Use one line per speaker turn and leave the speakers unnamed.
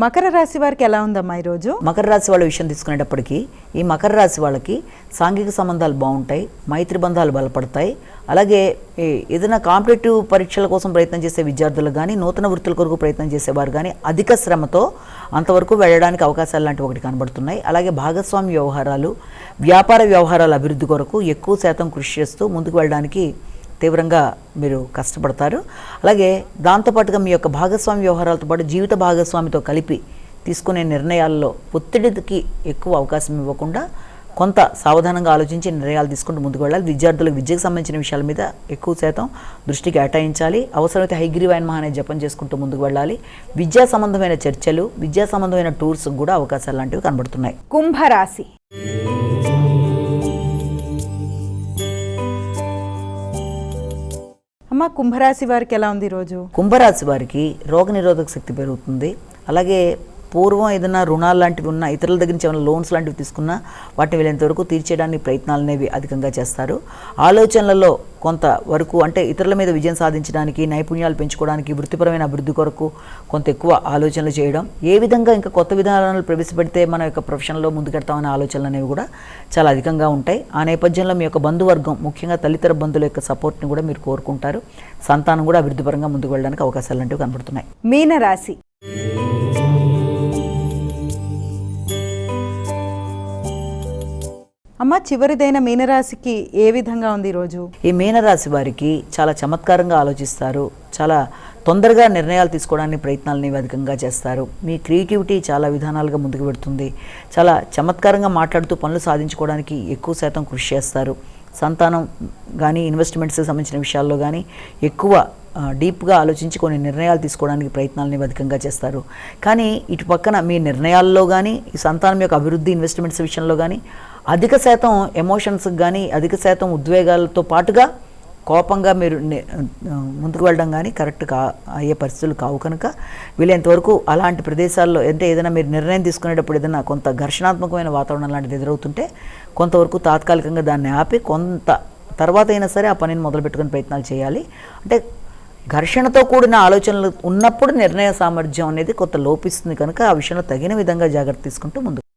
మకర రాశి వారికి ఎలా ఉందమ్మా ఈరోజు?
మకర రాశి వాళ్ళ విషయం తీసుకునేటప్పటికీ ఈ మకర రాశి వాళ్ళకి సాంఘిక సంబంధాలు బాగుంటాయి మైత్రి బంధాలు బలపడతాయి అలాగే ఏదైనా కాంపిటేటివ్ పరీక్షల కోసం ప్రయత్నం చేసే విద్యార్థులు కానీ నూతన వృత్తుల కొరకు ప్రయత్నం చేసేవారు కానీ అధిక శ్రమతో అంతవరకు వెళ్ళడానికి అవకాశాలు లాంటివి ఒకటి కనబడుతున్నాయి. అలాగే భాగస్వామి వ్యవహారాలు వ్యాపార వ్యవహారాల అభివృద్ధి కొరకు ఎక్కువ శాతం కృషి చేస్తూ ముందుకు వెళ్ళడానికి తీవ్రంగా మీరు కష్టపడతారు. అలాగే దాంతోపాటుగా మీ యొక్క భాగస్వామి వ్యవహారాలతో పాటు జీవిత భాగస్వామితో కలిపి తీసుకునే నిర్ణయాల్లో ఒత్తిడికి ఎక్కువ అవకాశం ఇవ్వకుండా కొంత సావధానంగా ఆలోచించి నిర్ణయాలు తీసుకుంటూ ముందుకు వెళ్ళాలి. విద్యార్థులకు విద్యకు సంబంధించిన విషయాల మీద ఎక్కువ శాతం దృష్టి కేటాయించాలి. అవసరమైతే హైగ్రీవాయన్ మహా అనే జపం చేసుకుంటూ ముందుకు వెళ్ళాలి. విద్యా సంబంధమైన చర్చలు విద్యా సంబంధమైన టూర్స్ కూడా అవకాశాలు లాంటివి కనబడుతున్నాయి.
కుంభరాశి అమ్మ కుంభరాశి వారికి ఎలా ఉంది ఈరోజు
కుంభరాశి వారికి రోగనిరోధక శక్తి పెరుగుతుంది. అలాగే పూర్వం ఏదైనా రుణాలు లాంటివి ఉన్నా ఇతరుల దగ్గర నుంచి ఏమైనా లోన్స్ లాంటివి తీసుకున్నా వాటిని వీళ్ళంతవరకు తీర్చేయడానికి ప్రయత్నాలు అనేవి అధికంగా చేస్తారు. ఆలోచనలలో కొంత వరకు అంటే ఇతరుల మీద విజయం సాధించడానికి నైపుణ్యాలు పెంచుకోవడానికి వృత్తిపరమైన అభివృద్ధి కొరకు కొంత ఎక్కువ ఆలోచనలు చేయడం ఏ విధంగా ఇంకా కొత్త విధానాలు ప్రవేశపెడితే మన యొక్క ప్రొఫెషన్లో ముందుకెడతామనే ఆలోచనలు అనేవి కూడా చాలా అధికంగా ఉంటాయి. ఆ నేపథ్యంలో మీ యొక్క బంధువర్గం ముఖ్యంగా తల్లితర బంధువుల యొక్క సపోర్ట్ని కూడా మీరు కోరుకుంటారు. సంతానం కూడా అభివృద్ధిపరంగా ముందుకు వెళ్ళడానికి అవకాశాలు అంటూ కనబడుతున్నాయి.
మీనరాశి అమ్మ చివరిదైన మీనరాశికి ఏ విధంగా ఉంది ఈరోజు
ఈ మీనరాశి వారికి చాలా చమత్కారంగా ఆలోచిస్తారు. చాలా తొందరగా నిర్ణయాలు తీసుకోవడానికి ప్రయత్నాలని అధికంగా చేస్తారు. మీ క్రియేటివిటీ చాలా విధానాలుగా ముందుకు పెడుతుంది చాలా చమత్కారంగా మాట్లాడుతూ పనులు సాధించుకోవడానికి ఎక్కువ శాతం కృషి చేస్తారు. సంతానం కానీ ఇన్వెస్ట్మెంట్స్కి సంబంధించిన విషయాల్లో కానీ ఎక్కువ డీప్గా ఆలోచించి కొన్ని నిర్ణయాలు తీసుకోవడానికి ప్రయత్నాలని అధికంగా చేస్తారు. కానీ ఇటు పక్కన మీ నిర్ణయాల్లో కానీ ఈ సంతానం యొక్క అభివృద్ధి ఇన్వెస్ట్మెంట్స్ విషయంలో కానీ అధిక శాతం ఎమోషన్స్కి కానీ అధిక శాతం ఉద్వేగాలతో పాటుగా కోపంగా మీరు ముందుకు వెళ్ళడం కానీ కరెక్ట్ కా అయ్యే పరిస్థితులు కావు కనుక వీలైనంతవరకు అలాంటి ప్రదేశాల్లో అంటే ఏదైనా మీరు నిర్ణయం తీసుకునేటప్పుడు ఏదైనా కొంత ఘర్షణాత్మకమైన వాతావరణం లాంటిది ఎదురవుతుంటే కొంతవరకు తాత్కాలికంగా దాన్ని ఆపి కొంత తర్వాత అయినా సరే ఆ పనిని మొదలు పెట్టుకునే ప్రయత్నాలు చేయాలి. అంటే ఘర్షణతో కూడిన ఆలోచనలు ఉన్నప్పుడు నిర్ణయ సామర్థ్యం అనేది కొంత లోపిస్తుంది కనుక ఆ విషయంలో తగిన విధంగా జాగ్రత్త తీసుకుంటూ ముందుకు